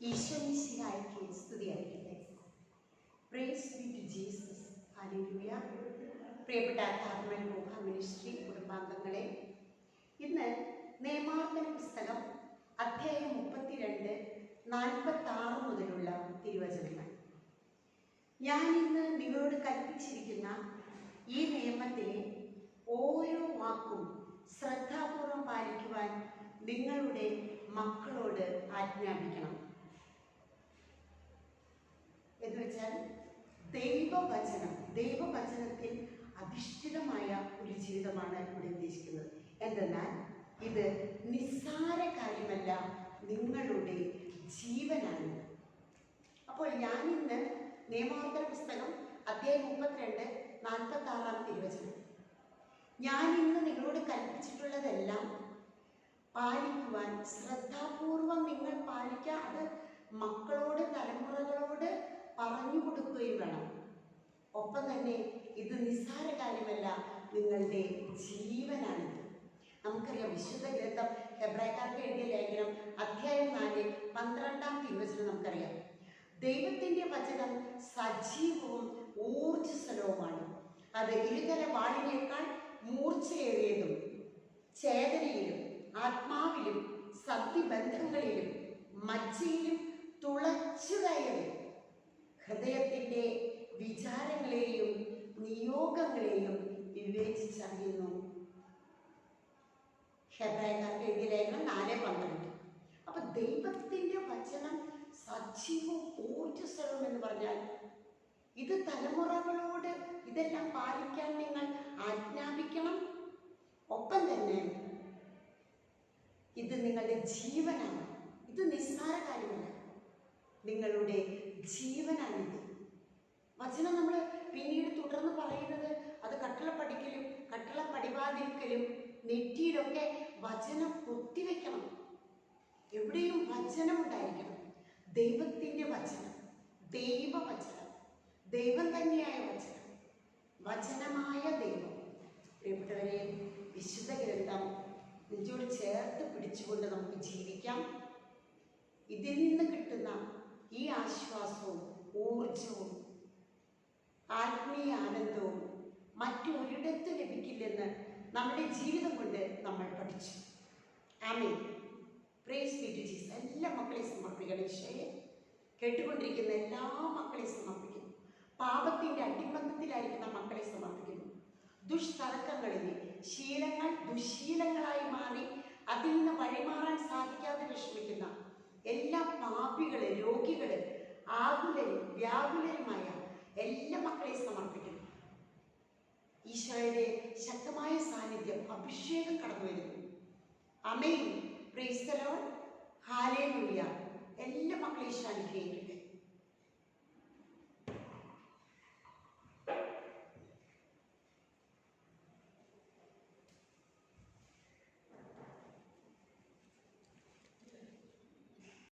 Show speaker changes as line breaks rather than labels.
ഈശ്വരീശിയായിക്ക് സ്തുതിയായിരിക്കട്ടെ. Praise be to Jesus hallelujah പ്രിയപ്പെട്ട Carmel ഗോഹ മിനിസ്ട്രി കുടുംബാംഗങ്ങളെ ഇന്ന് നിയമാർത്തന പുസ്തകം അധ്യായം മുപ്പത്തിരണ്ട് നാൽപ്പത്തി ആറ് മുതലുള്ള തിരുവചനങ്ങൾ. ഞാൻ ഇന്ന് നിങ്ങളോട് കൽപ്പിച്ചിരിക്കുന്ന ഈ നിയമത്തിലെ ഓരോ വാക്കും ശ്രദ്ധാപൂർവം പാലിക്കുവാൻ നിങ്ങളുടെ മക്കളോട് ആജ്ഞാപിക്കണം എന്ന് വെച്ചാൽ ദൈവവചനം ദൈവവചനത്തിൽ അധിഷ്ഠിതമായ ഒരു ജീവിതമാണ് ഇവിടെ ഉദ്ദേശിക്കുന്നത്. എന്തെന്നാൽ ഇത് നിസ്സാര കാര്യമല്ല നിങ്ങളുടെ ജീവനാണ്. അപ്പോൾ ഞാൻ ഇന്ന് നിയമാവർത്തന പുസ്തകം അധ്യായം മുപ്പത്തിരണ്ട് നാൽപ്പത്തി ആറാം തിരുവചനം. ഞാൻ ഇന്ന് നിങ്ങളോട് കൽപ്പിച്ചിട്ടുള്ളതെല്ലാം പാലിക്കുവാൻ ശ്രദ്ധാപൂർവം നിങ്ങൾ പാലിക്കുക. അത് മക്കളോട് കൊടുക്കുകയും വേണം. ഒപ്പം തന്നെ ഇത് നിസ്സാര കാര്യമല്ല നിങ്ങളുടെ ജീവനാണിത് നമുക്കറിയാം വിശുദ്ധ ഗ്രന്ഥം ഹെബ്രായക്കാർക്ക് എഴുതിയ ലേഖനം അധ്യായം നാല് പന്ത്രണ്ടാം തിരുവചനം നമുക്കറിയാം. ദൈവത്തിന്റെ വചനം സജീവവും ഊർജസ്വലവുമാണ് അത് ഇരുതല വാളിനേക്കാൾ മൂർച്ചയേറിയതും ചേതനയിലും ആത്മാവിലും സന്ധിബന്ധങ്ങളിലും മജ്ജയിലും തുളച്ചു കയറി ഹൃദയത്തിന്റെ വിചാരങ്ങളെയും നിയോഗങ്ങളെയും വിവേചിച്ചറിയുന്നു ഹെബ്രായക്കാർക്ക് എഴുതിയ ലേഖനം നാല് പന്ത്രണ്ട്. അപ്പൊ ദൈവത്തിന്റെ വചനം സജീവം ഊർജസ്വലവും എന്ന് പറഞ്ഞാൽ ഇത് തലമുറകളോട് ഇതെല്ലാം പാലിക്കാൻ നിങ്ങൾ ആജ്ഞാപിക്കണം. ഒപ്പം തന്നെ ഇത് നിങ്ങളുടെ ജീവനാണ്. ഇത് നിസ്സാര കാര്യമല്ല. നിങ്ങളുടെ ജീവനാണിത് വചനം നമ്മൾ പിന്നീട് തുടർന്ന് പറയുന്നത് അത് കട്ടള പഠിക്കലും കട്ടള പടിവാതിൽക്കലും നെറ്റിയിലൊക്കെ വചനം കുത്തിവെക്കണം എവിടെയും വചനം ഉണ്ടായിരിക്കണം. ദൈവത്തിന്റെ വചനം ദൈവവചനം ദൈവം തന്നെയായ വചനം വചനമായ ദൈവം. പ്രിയപ്പെട്ടവരെ വിശുദ്ധ ഗ്രന്ഥം നെഞ്ചോട് ചേർത്ത് പിടിച്ചുകൊണ്ട് നമുക്ക് ജീവിക്കാം. ഇതിൽ നിന്ന് കിട്ടുന്ന ഈ ആശ്വാസവും ഊർജവും ആത്മീയ ആനന്ദവും മറ്റൊരിടത്ത് ലഭിക്കില്ലെന്ന് നമ്മുടെ ജീവിതം കൊണ്ട് നമ്മൾ പഠിച്ചു. ആമേ പ്രേസ് ബി എല്ലാ മക്കളെ സമർപ്പിക്കണം ഈശോയെ. കേട്ടുകൊണ്ടിരിക്കുന്ന എല്ലാ മക്കളെ സമർപ്പിക്കുന്നു. പാപത്തിന്റെ അടിബന്ധത്തിലായിരിക്കുന്ന മക്കളെ സമർപ്പിക്കുന്നു. ദുഷ്തർക്കങ്ങളിൽ ശീലങ്ങൾ ദുശീലങ്ങളായി മാറി ആകുലരും വ്യാകുലരുമായ എല്ലാ മക്കളെയും സമർപ്പിക്കുന്നു. ഈശോയുടെ ശക്തമായ സാന്നിധ്യം അഭിഷേകം കടന്നു വരുന്നു. അമേൻ പ്രൈസ്തലോൺ ഹാലേലൂയ എല്ലാ മക്കളെയും ഈശോ അനുഗ്രഹിക്കട്ടെ.